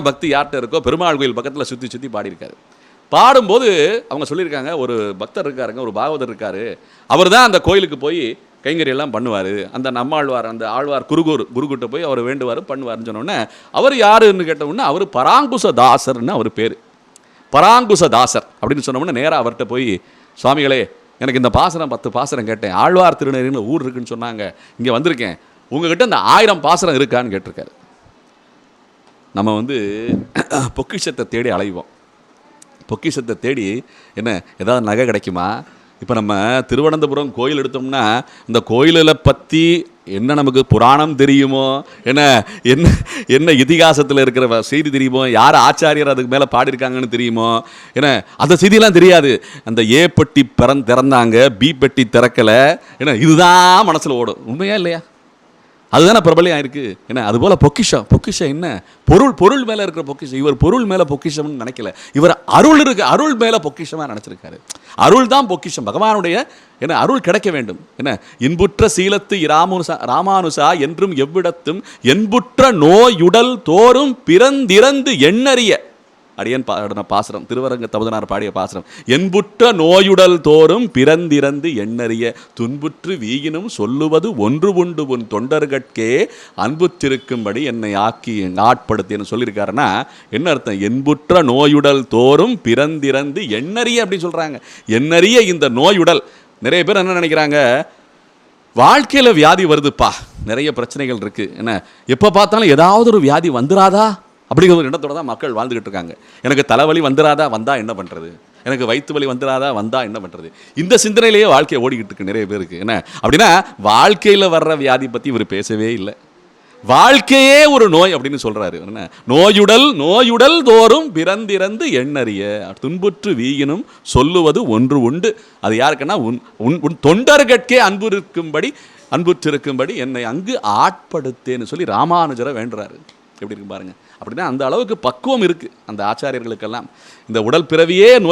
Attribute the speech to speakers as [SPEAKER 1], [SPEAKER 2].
[SPEAKER 1] பக்தி யார்கிட்ட இருக்கோ பெருமாள் கோயில் பக்கத்தில் சுற்றி சுற்றி பாடியிருக்காரு. பாடும்போது அவங்க சொல்லியிருக்காங்க ஒரு பக்தர் இருக்காருங்க ஒரு பாகவதர் இருக்கார். அவர் தான் அந்த கோயிலுக்கு போய் கைங்கறி எல்லாம் பண்ணுவார். அந்த நம்மாழ்வார் அந்த ஆழ்வார் குருகூர் குருகிட்ட போய் அவர் வேண்டுவார் பண்ணுவார்னு சொன்னோடனே அவர் யாருன்னு கேட்டவுடனே அவர் பராங்குச தாசர்னு அவர் பேர். பராங்குச தாசர் அப்படின்னு சொன்ன நேராக அவர்கிட்ட போய் சுவாமிகளே எனக்கு இந்த பாசனம் பத்து பாசனம் கேட்டேன். ஆழ்வார் திருநெறின்னு ஊர் இருக்குன்னு சொன்னாங்க. இங்கே வந்திருக்கேன். உங்ககிட்ட இந்த ஆயிரம் பாசனம் இருக்கான்னு கேட்டிருக்காரு. நம்ம வந்து பொக்கிஷத்தை தேடி அலைவோம். பொக்கிஷத்தை தேடி என்ன ஏதாவது நகை கிடைக்குமா? இப்போ நம்ம திருவனந்தபுரம் கோயில் எடுத்தோம்னா இந்த கோயிலில் பற்றி என்ன நமக்கு புராணம் தெரியுமோ? என்ன என்ன என்ன இதிகாசத்தில் இருக்கிற வ- செய்தி தெரியுமோ? யார் ஆச்சாரியர் அதுக்கு மேலே பாடியிருக்காங்கன்னு தெரியுமோ? என்ன அந்த செய்தியெல்லாம் தெரியாது. அந்த ஏ பெட்டி பிறந் திறந்தாங்க பி பெட்டி திறக்கலை. என்ன இதுதான் மனசில் ஓடும். உண்மையா இல்லையா? அதுதானே பிரபலியம் ஆயிருக்கு. என்ன அதுபோல பொக்கிஷம். பொக்கிஷம் என்ன? பொருள் பொருள் மேலே இருக்கிற பொக்கிஷம். இவர் பொருள் மேலே பொக்கிஷம்னு நினைக்கல. இவர் அருள் இருக்கு அருள் மேலே பொக்கிஷமாக நினச்சிருக்காரு. அருள் தான் பொக்கிஷம். பகவானுடைய என்ன அருள் கிடைக்க வேண்டும். என்ன இன்புற்ற சீலத்து இராமானுசா ராமானுசா என்றும் எவ்விடத்தும் என்புற்ற நோயுடல் தோறும் பிறந்திறந்து எண்ணறிய அடியன் பாடின பாசுரம் திருவரங்க தமுதனார் பாடிய பாசுரம். என்புற்ற நோயுடல் தோறும் பிறந்திறந்து எண்ணறிய துன்புற்று வீகினும் சொல்லுவது ஒன்று உண்டு உன் தொண்டர்கட்கே அன்புற்றிருக்கும்படி என்னை ஆக்கி ஆட்படுத்தின்னு சொல்லியிருக்காருன்னா என்ன அர்த்தம்? என்புற்ற நோயுடல் தோறும் பிறந்திறந்து எண்ணறிய அப்படின்னு சொல்கிறாங்க எண்ணறிய இந்த நோயுடல். நிறைய பேர் என்ன நினைக்கிறாங்க? வாழ்க்கையில் வியாதி வருதுப்பா. நிறைய பிரச்சனைகள் இருக்குது என்ன? எப்போ பார்த்தாலும் ஏதாவது ஒரு வியாதி வந்துடாதா அப்படிங்கிற ஒரு எண்ணத்தோட தான் மக்கள் வாழ்ந்துகிட்டு இருக்காங்க. எனக்கு தலைவலி வந்துடாதா வந்தால் என்ன பண்ணுறது எனக்கு வயிற்று வலி வந்துடாதா வந்தால் என்ன பண்ணுறது இந்த சிந்தனையிலேயே வாழ்க்கையை ஓடிக்கிட்டு இருக்கு நிறைய பேருக்கு. என்ன? அப்படின்னா வாழ்க்கையில் வர்ற வியாதி பற்றி இவர் பேசவே இல்லை. வாழ்க்கையே ஒரு நோய் அப்படின்னு சொல்கிறாரு என்ன? நோயுடல் நோயுடல் தோறும் பிறந்திறந்து எண்ணறிய. துன்புற்று வீயினும் சொல்லுவது ஒன்று உண்டு. அது யாருக்குன்னா உன் உன் உன் தொண்டர்கட்கே அன்பு இருக்கும்படி அன்புற்றிருக்கும்படி என்னை அங்கு ஆட்படுத்தேன்னு சொல்லி ராமானுஜரை வேண்டுறாரு. எப்படி இருக்கு பாருங்க. அப்படின்னா அந்த அளவுக்கு பக்குவம் இருக்கு அந்த ஆச்சாரியர்களுக்கெல்லாம். இந்த உடல் பிறவியே நோய்